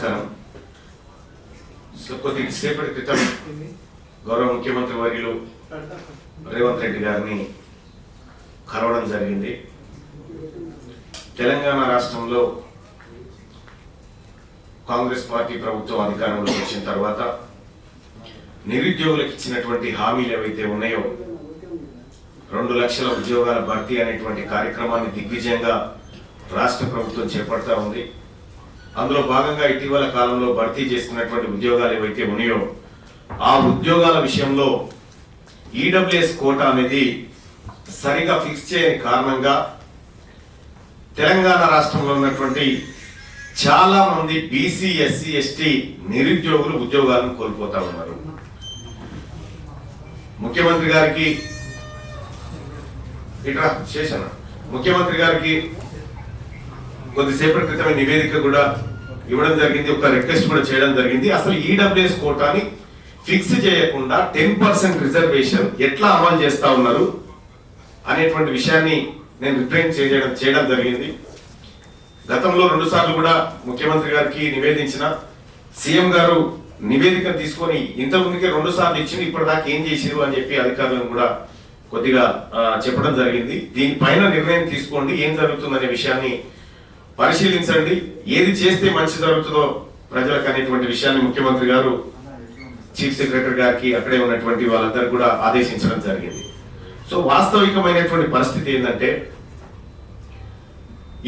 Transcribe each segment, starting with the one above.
నమస్కారం. కొద్ది సేపటి క్రితం గౌరవ ముఖ్యమంత్రి వర్యులు రేవంత్ రెడ్డి గారిని కలవడం జరిగింది. తెలంగాణ రాష్ట్రంలో కాంగ్రెస్ పార్టీ ప్రభుత్వం అధికారంలోకి వచ్చిన తర్వాత నిరుద్యోగులకు ఇచ్చినటువంటి హామీలు ఏవైతే ఉన్నాయో రెండు లక్షల ఉద్యోగాల భర్తీ అనేటువంటి కార్యక్రమాన్ని దిగ్విజయంగా రాష్ట్ర ప్రభుత్వం చేపడతా ఉంది. అందులో భాగంగా ఇటీవల కాలంలో భర్తీ చేసుకున్నటువంటి ఉద్యోగాలు ఏవైతే ఉన్నాయో ఆ ఉద్యోగాల విషయంలో ఈడబ్ల్యూఎస్ కోటా అనేది సరిగా ఫిక్స్ చేయని కారణంగా తెలంగాణ రాష్ట్రంలో ఉన్నటువంటి చాలా మంది బీసీ ఎస్సీ ఎస్టీ నిరుద్యోగులు ఉద్యోగాలను కోల్పోతా ఉన్నారు. ముఖ్యమంత్రి గారికి ఇట్రా చేశాను? ముఖ్యమంత్రి గారికి కొద్దిసేపటి క్రితమే నివేదిక కూడా ఇవ్వడం జరిగింది ఒక రిక్వెస్ట్ కూడా చేయడం జరిగింది. అసలు ఈడబ్ల్యూఎస్ కోటాని ఫిక్స్ చేయకుండా టెన్ పర్సెంట్ రిజర్వేషన్ ఎట్లా అమలు చేస్తా ఉన్నారు అనేటువంటి విషయాన్ని నేను రిప్రజెంట్ చేయడం చేయడం జరిగింది. గతంలో రెండు సార్లు కూడా ముఖ్యమంత్రి గారికి నివేదించిన సీఎం గారు నివేదిక తీసుకొని ఇంతకుముందుకే రెండు సార్లు ఇచ్చింది ఇప్పటిదాకా ఏం చేసిరు అని చెప్పి అధికారులను కూడా కొద్దిగా చెప్పడం జరిగింది. దీనిపైన నిర్ణయం తీసుకోండి ఏం జరుగుతుందనే విషయాన్ని పరిశీలించండి. ఏది చేస్తే మంచి జరుగుతుందో ప్రజలకు అనేటువంటి విషయాన్ని ముఖ్యమంత్రి గారు చీఫ్ సెక్రటరీ గారికి అక్కడే ఉన్నటువంటి వాళ్ళందరూ కూడా ఆదేశించడం జరిగింది. సో వాస్తవికమైనటువంటి పరిస్థితి ఏంటంటే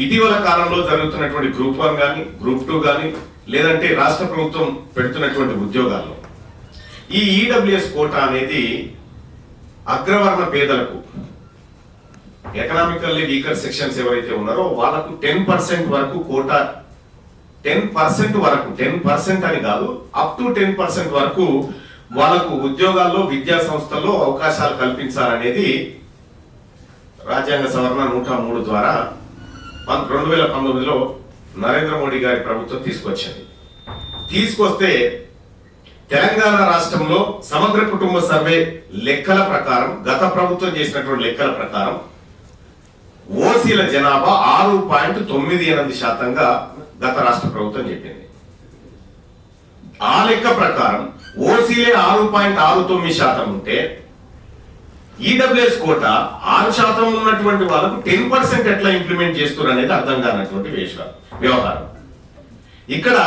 ఇటీవల కాలంలో జరుగుతున్నటువంటి గ్రూప్ వన్ కానీ గ్రూప్ టూ కానీ లేదంటే రాష్ట్ర ప్రభుత్వం పెడుతున్నటువంటి ఉద్యోగాల్లో ఈ ఈడబ్ల్యూఎస్ కోటా అనేది అగ్రవర్ణ పేదలకు ఎకనామికల్లీ వీకర్ సెక్షన్స్ ఎవరైతే ఉన్నారో వాళ్ళకు టెన్ పర్సెంట్ వరకు కోటా టెన్ పర్సెంట్ వరకు టెన్ పర్సెంట్ అని కాదు అప్ టు టెన్ పర్సెంట్ వరకు వాళ్ళకు ఉద్యోగాల్లో విద్యా సంస్థల్లో అవకాశాలు కల్పించాలనేది రాజ్యాంగ సవరణ నూట మూడు ద్వారా రెండు వేల పంతొమ్మిదిలో నరేంద్ర మోడీ గారి ప్రభుత్వం తీసుకొచ్చింది. తీసుకొస్తే తెలంగాణ రాష్ట్రంలో సమగ్ర కుటుంబ సర్వే లెక్కల ప్రకారం గత ప్రభుత్వం చేసినటువంటి లెక్కల ప్రకారం ఓసీల జనాభా ఆరు పాయింట్ తొమ్మిది ఎనిమిది శాతంగా గత రాష్ట్ర ప్రభుత్వం చెప్పింది. ఆ లెక్క ప్రకారం ఓసీలే ఆరు పాయింట్ ఆరు తొమ్మిది శాతం ఉంటే ఈడబ్ల్యూఎస్ కోట ఆరు శాతం ఉన్నటువంటి వాళ్ళకు టెన్ పర్సెంట్ ఎట్లా ఇంప్లిమెంట్ చేస్తారు అనేది అర్థం కానటువంటి విషయం వ్యవహారం. ఇక్కడ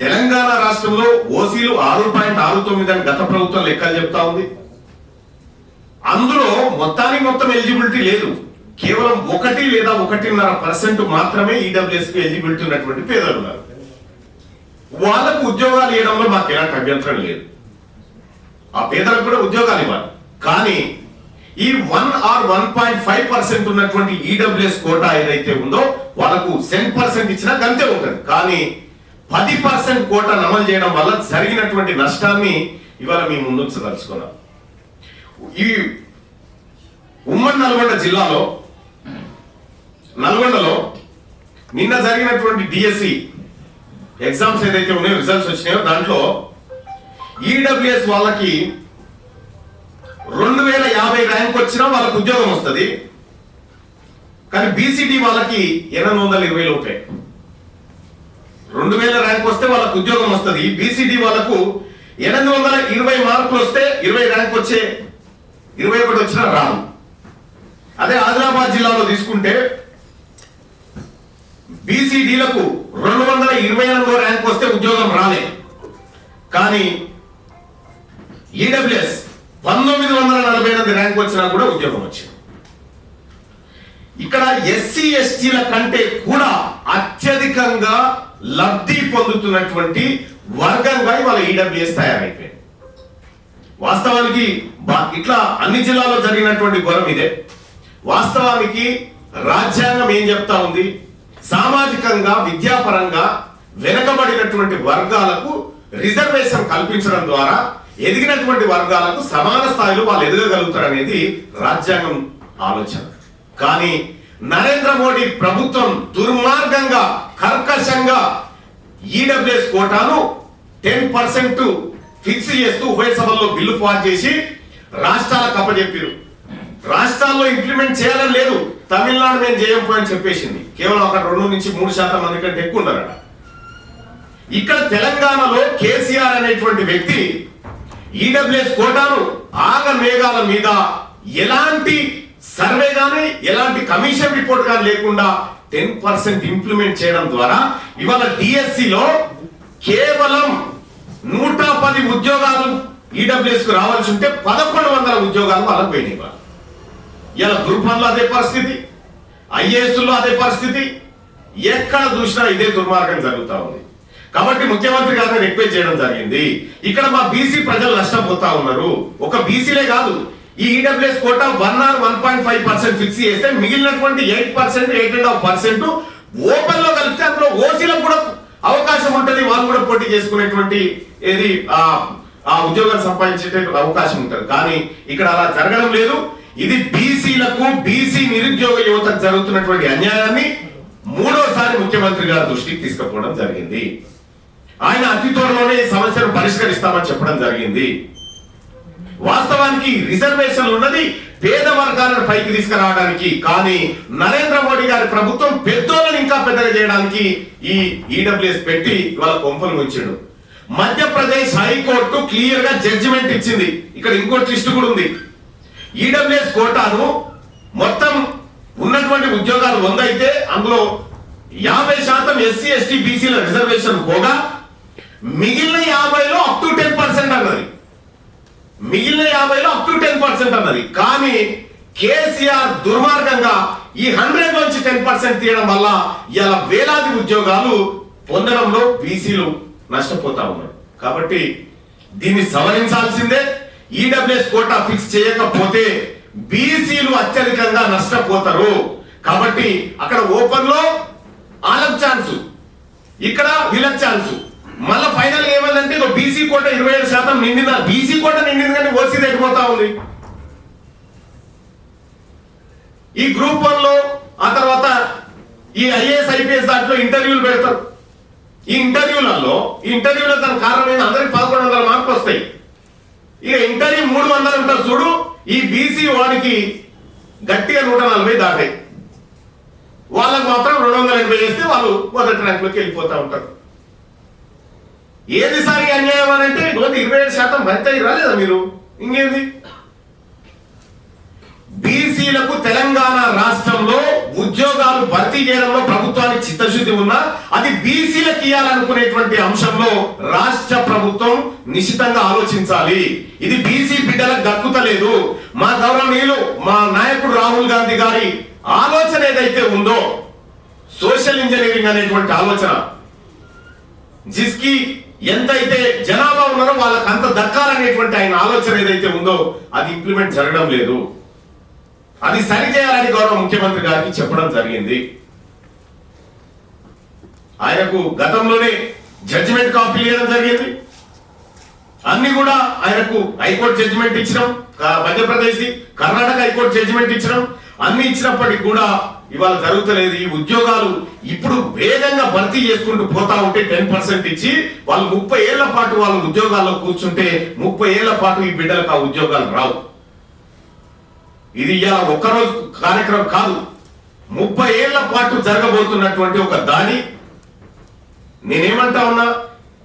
తెలంగాణ రాష్ట్రంలో ఓసీలు ఆరు పాయింట్ ఆరు తొమ్మిది అని గత ప్రభుత్వం లెక్కలు చెప్తా ఉంది. అందులో మొత్తానికి మొత్తం ఎలిజిబిలిటీ లేదు. కేవలం ఒకటి లేదా ఒకటిన్నర పర్సెంట్ మాత్రమే ఈడబ్ల్యూఎస్పీ ఎలిజిబిలిటీ ఉన్నటువంటి పేదలు ఉన్నారు. వాళ్ళకు ఉద్యోగాలు ఇవ్వడంలో మాకు ఎలాంటి అభ్యంతరం లేదు. ఆ పేదలకు కూడా ఉద్యోగాలు ఇవ్వాలి. కానీ ఈ one or one point five percent ఉన్నటువంటి ఈడబ్ల్యూఎస్ కోటా ఏదైతే ఉందో వాళ్ళకు సెన్ పర్సెంట్ ఇచ్చినా గంతే ఉంటుంది. కానీ పది పర్సెంట్ కోటాను అమలు చేయడం వల్ల జరిగినటువంటి నష్టాన్ని ఇవాళ మీ ముందు తలుచుకున్నాం ఈ ఉమ్మడి నల్గొండ జిల్లాలో నల్గొండలో నిన్న జరిగినటువంటి డిఎస్సి ఎగ్జామ్స్ ఏదైతే ఉన్నాయో రిజల్ట్స్ వచ్చినాయో దాంట్లో ఈడబ్ల్యూఎస్ వాళ్ళకి రెండు వేల యాభై ర్యాంక్ వచ్చినా వాళ్ళకు ఉద్యోగం వస్తుంది. కానీ బీసీడీ వాళ్ళకి ఎనిమిది వందల ఇరవై లోపే రెండు వేల ర్యాంక్ వస్తే వాళ్ళకు ఉద్యోగం వస్తుంది. బీసీడీ వాళ్ళకు ఎనిమిది వందల ఇరవై మార్కులు వస్తే ఇరవై ర్యాంక్ వచ్చే ఇరవై ఒకటి వచ్చినా రాదు అదే ఆదిలాబాద్ జిల్లాలో తీసుకుంటే బీసీడీలకు రెండు వందల ఇరవై ఎనిమిదో ర్యాంక్ వస్తే ఉద్యోగం రాలే. కానీ ఈడబ్ల్యూఎస్ పంతొమ్మిది వందల నలభై ఎనిమిది ర్యాంక్ వచ్చినా కూడా ఉద్యోగం వచ్చింది. ఇక్కడ ఎస్సీ ఎస్టీల కంటే కూడా అత్యధికంగా లబ్ధి పొందుతున్నటువంటి వర్గంగా ఇవాళ ఈడబ్ల్యూఎస్ తయారైపోయింది. వాస్తవానికి బా- ఇట్లా అన్ని జిల్లాల్లో జరిగినటువంటి ఘోరం ఇదే. వాస్తవానికి రాజ్యాంగం ఏం చెప్తా ఉంది? సామాజికంగా విద్యాపరంగా వెనకబడినటువంటి వర్గాలకు రిజర్వేషన్ కల్పించడం ద్వారా ఎదిగినటువంటి వర్గాలకు సమాన స్థాయిలో వాళ్ళు ఎదగగలుగుతారు అనేది రాజ్యాంగం ఆలోచన. కానీ నరేంద్ర మోడీ ప్రభుత్వం దుర్మార్గంగా కర్కశంగా ఈడబ్ల్యూఎస్ కోటాను టెన్ పర్సెంట్ ఫిక్స్ చేస్తూ ఉభయ సభల్లో బిల్లు పాస్ చేసి రాష్ట్రాలకు అప్పచెప్పారు రాష్ట్రాల్లో ఇంప్లిమెంట్ చేయాలని లేదు. తమిళనాడు మేము చేయకపోయి అని చెప్పేసింది. కేవలం అక్కడ రెండు నుంచి మూడు శాతం మంది కంటే ఎక్కువ ఉన్నారట. ఇక్కడ తెలంగాణలో కేసీఆర్ అనేటువంటి వ్యక్తి ఈడబ్ల్యూఎస్ కోటాను ఆగ మేఘాల మీద ఎలాంటి సర్వే కానీ ఎలాంటి కమిషన్ రిపోర్ట్ కానీ లేకుండా టెన్ పర్సెంట్ ఇంప్లిమెంట్ చేయడం ద్వారా ఇవాళ డిఎస్సిలో కేవలం నూట పది ఉద్యోగాలు ఈడబ్ల్యూఎస్కు రావాల్సి ఉంటే పదకొండు వందల ఉద్యోగాలు వాళ్ళకు పోయినాయి ఇవాళ. ఇలా గ్రూప్ వన్ అదే పరిస్థితి ఐఏఎస్లో అదే పరిస్థితి ఎక్కడ చూసినా ఇదే దుర్మార్గం జరుగుతూ ఉంది. కాబట్టి ముఖ్యమంత్రి గారిని రిక్వెస్ట్ చేయడం జరిగింది. ఇక్కడ మా బీసీ ప్రజలు నష్టపోతా ఉన్నారు. ఒక బీసీలే కాదు ఈ EWS quota one or one point five percent fix చేస్తే మిగిలినటువంటి eight percent eight and half percent ఓపెన్లో కలిపితే అందులో ఓసీలకు కూడా అవకాశం ఉంటది వాళ్ళు కూడా పోటీ చేసుకునేటువంటి ఏది ఆ ఆ సంపాదించే అవకాశం ఉంటుంది. కానీ ఇక్కడ అలా జరగడం లేదు. ఇది బీసీలకు బీసీ నిరుద్యోగ యువతకు జరుగుతున్నటువంటి అన్యాయాన్ని మూడోసారి ముఖ్యమంత్రి గారి దృష్టికి తీసుకుపోవడం జరిగింది. ఆయన అతి త్వరలోనే ఈ సమస్యను పరిష్కరిస్తామని చెప్పడం జరిగింది. వాస్తవానికి రిజర్వేషన్లు ఉన్నది. పేద వర్గాలను పైకి తీసుకురావడానికి కానీ నరేంద్ర మోడీ గారి ప్రభుత్వం పెద్దోళ్ళని ఇంకా పెద్దగా చేయడానికి ఈ ఈడబ్ల్యూఎస్ పెట్టి వాళ్ళ కొంపలు ఉంచాడు మధ్యప్రదేశ్ హైకోర్టు క్లియర్గా జడ్జిమెంట్ ఇచ్చింది. ఇక్కడ ఇంకో ట్విస్ట్ కూడా ఉంది. ఈడబ్ల్యూఎస్ కోటాను మొత్తం ఉన్నటువంటి ఉద్యోగాలు వంద అయితే అందులో యాభై శాతం ఎస్సీ ఎస్టీ బీసీల రిజర్వేషన్ పోగా మిగిలిన యాభైలో అప్ టు టెన్ పర్సెంట్ అన్నది. మిగిలిన యాభైలో అప్ టు టెన్ పర్సెంట్ అన్నది. కానీ కేసీఆర్ దుర్మార్గంగా ఈ హండ్రెడ్ నుంచి టెన్ పర్సెంట్ తీయడం వల్ల ఇలా వేలాది ఉద్యోగాలు పొందడంలో బీసీలు నష్టపోతా ఉన్నారు. కాబట్టి దీన్ని సవరించాల్సిందే. ఈడబ్ల్యూఎస్ కోటా ఫిక్స్ చేయకపోతే బీసీలు అత్యధికంగా నష్టపోతారు. కాబట్టి అక్కడ ఓపెన్లో ఆలం ఛాన్స్ ఇక్కడ వీళ్ళకి ఛాన్స్ మళ్ళా ఫైనల్ ఏమైందంటే ఇదో బీసీ కోట ఇరవై ఏడు శాతం నిండిన బీసీ కోట నిండింది కానీ ఓసీ తగ్గిపోతా ఉంది? ఈ గ్రూప్ వన్లో ఆ తర్వాత ఈ ఐఏఎస్ ఐపీఎస్ దాంట్లో ఇంటర్వ్యూలు పెడతారు. ఈ ఇంటర్వ్యూలలో ఈ ఇంటర్వ్యూలో దాని కారణమైన అందరికి పదకొండు వందల మార్కులు వస్తాయి. ఇక ఇంటర్వ్యూ మూడు వందలు ఉంటారు చూడు ఈ బీసీ వాడికి గట్టిగా నూట నలభై దాటాయి. వాళ్ళకు మాత్రం రెండు వందల ఎనభై చేస్తే వాళ్ళు మొదటి ర్యాంకులోకి వెళ్ళిపోతూ ఉంటారు. ఏది సారి అన్యాయం అని అంటే ఇటువంటి ఇరవై ఏడు శాతం భర్త రాలేదా మీరు? ఇంకేంది? బీసీలకు తెలంగాణ రాష్ట్రంలో ఉద్యోగాలు భర్తీ చేయడంలో ప్రభుత్వానికి చిత్తశుద్ధి ఉన్నా అది బీసీలకు ఇవ్వాలనుకునేటువంటి అంశంలో రాష్ట్ర ప్రభుత్వం నిశ్చితంగా ఆలోచించాలి. ఇది బీసీ బిడ్డలకు దక్కుతలేదు. మా గౌరవనీయులు మా నాయకుడు రాహుల్ గాంధీ గారి ఆలోచన ఏదైతే ఉందో సోషల్ ఇంజనీరింగ్ అనేటువంటి ఆలోచన జిస్కి ఎంతైతే జనాభా ఉన్నారో వాళ్ళకి అంత దక్కాలనేటువంటి ఆయన ఆలోచన ఏదైతే ఉందో అది ఇంప్లిమెంట్ జరగడం లేదు. అది సరి చేయాలని గౌరవ ముఖ్యమంత్రి గారికి చెప్పడం జరిగింది. ఆయనకు గతంలోనే జడ్జిమెంట్ కాపీ ఇవ్వడం జరిగింది. అన్ని కూడా ఆయనకు హైకోర్టు జడ్జిమెంట్ ఇచ్చినాం. మధ్యప్రదేశ్ కర్ణాటక హైకోర్టు జడ్జిమెంట్ ఇచ్చినాం. అన్ని ఇచ్చినప్పటికీ కూడా ఇవాళ జరుగుతలేదు ఈ ఉద్యోగాలు ఇప్పుడు వేగంగా భర్తీ చేసుకుంటూ పోతా ఉంటే టెన్ పర్సెంట్ ఇచ్చి వాళ్ళు ముప్పై ఏళ్ళ పాటు వాళ్ళు ఉద్యోగాల్లో కూర్చుంటే ముప్పై ఏళ్ళ పాటు ఈ బిడ్డలకు ఆ ఉద్యోగాలు రావు. ఇది ఇలా ఒక్కరోజు కార్యక్రమం కాదు. ముప్పై ఏళ్ళ పాటు జరగబోతున్నటువంటి ఒక దాడి నేనేమంటా ఉన్నా?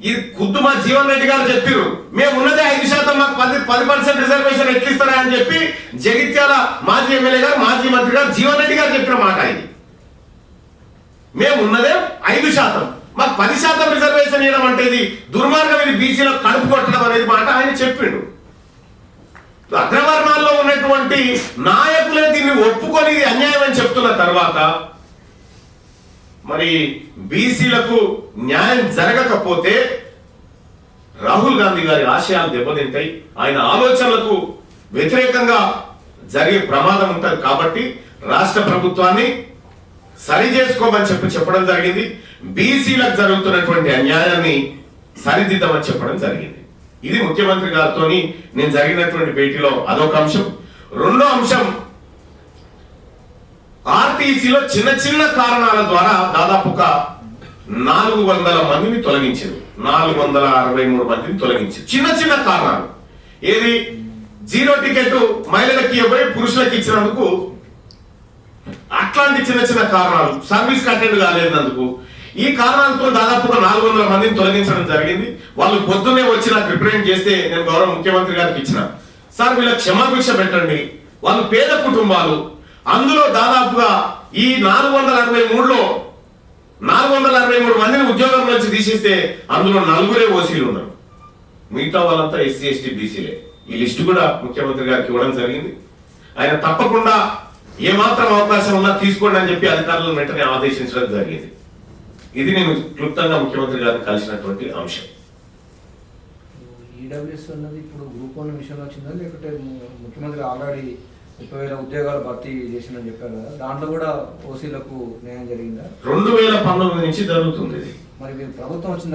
ఇది ఖుద్దు మా జీవన్ రెడ్డి గారు చెప్పారు మేము ఉన్నదే ఐదు శాతం మాకు పది పది పర్సెంట్ రిజర్వేషన్ ఎట్లిస్తారా అని చెప్పి జగిత్యాల మాజీ ఎమ్మెల్యే గారు మాజీ మంత్రి గారు జీవన్ రెడ్డి గారు చెప్పిన మాట ఇది. మేము ఉన్నదే ఐదు శాతం. మాకు పది శాతం రిజర్వేషన్ ఇవ్వడం అంటే ఇది దుర్మార్గం ఇది బీసీలో కడుపు కొట్టడం అనేది మాట ఆయన చెప్పిండు. అగ్రవర్ణాల్లో ఉన్నటువంటి నాయకులే దీన్ని ఒప్పుకొని ఇది అన్యాయం అని చెప్తున్న తర్వాత మరి బీసీలకు న్యాయం జరగకపోతే రాహుల్ గాంధీ గారి ఆశయాలు దెబ్బతింటాయి. ఆయన ఆలోచనలకు వ్యతిరేకంగా జరిగే ప్రమాదం ఉంటుంది కాబట్టి రాష్ట్ర ప్రభుత్వాన్ని సరి చేసుకోమని చెప్పి చెప్పడం జరిగింది. బీసీలకు జరుగుతున్నటువంటి అన్యాయాన్ని సరిదిద్దామని చెప్పడం జరిగింది. ఇది ముఖ్యమంత్రి గారితో నేను జరిగినటువంటి భేటీలో అదొక అంశం. రెండో అంశం ఆర్టీసీలో చిన్న చిన్న కారణాల ద్వారా దాదాపు ఒక నాలుగు వందల మందిని తొలగించింది. నాలుగు వందల అరవై మూడు మందిని తొలగించింది. చిన్న చిన్న కారణాలు. ఏది? జీరో టికెట్ మహిళలకు ఇవ్వబోయి పురుషులకు ఇచ్చినందుకు అట్లాంటి చిన్న చిన్న కారణాలు. సర్వీస్ కంటెంట్ కాలేనందుకు. ఈ కారణాలతో దాదాపుగా నాలుగు వందల మందిని తొలగించడం జరిగింది. వాళ్ళు పొద్దున్నే వచ్చి నాకు రిప్రజెంట్ చేస్తే నేను గౌరవ ముఖ్యమంత్రి గారికి ఇచ్చిన. సార్ వీళ్ళ క్షమాభిక్ష పెట్టండి. వాళ్ళు పేద కుటుంబాలు. అందులో దాదాపుగా ఈ నాలుగు వందల అరవై మూడులో నాలుగు వందల అరవై మూడు మందిని ఉద్యోగం నుంచి తీసేస్తే అందులో నలుగురే ఓసీలు ఉన్నారు. మిగతా వాళ్ళంతా ఎస్సీ ఎస్టీ బీసీలే. ఈ లిస్టు కూడా ముఖ్యమంత్రి గారికి ఇవ్వడం జరిగింది. ఆయన తప్పకుండా ఏమాత్రం అవకాశం ఉన్నా తీసుకోండి అని చెప్పి అధికారులను వెంటనే ఆదేశించడం జరిగింది. ఇది నేను క్లుప్తంగా ముఖ్యమంత్రి గారిని కలిసినటువంటి అంశం. ఈడబ్ల్యూఎస్ అన్నది ఇప్పుడు గ్రూప్ వన్ విషయంలో వచ్చిందా? లేకపోతే ముఖ్యమంత్రి ఆల్రెడీ ముప్పై వేల ఉద్యోగాలు భర్తీ చేసిందని చెప్పారు కదా దాంట్లో కూడా ఓసీలకు న్యాయం జరిగిందా? రెండు వేల పంతొమ్మిది నుంచి జరుగుతుంది ఇది. మరి మీరు ప్రభుత్వం వచ్చిన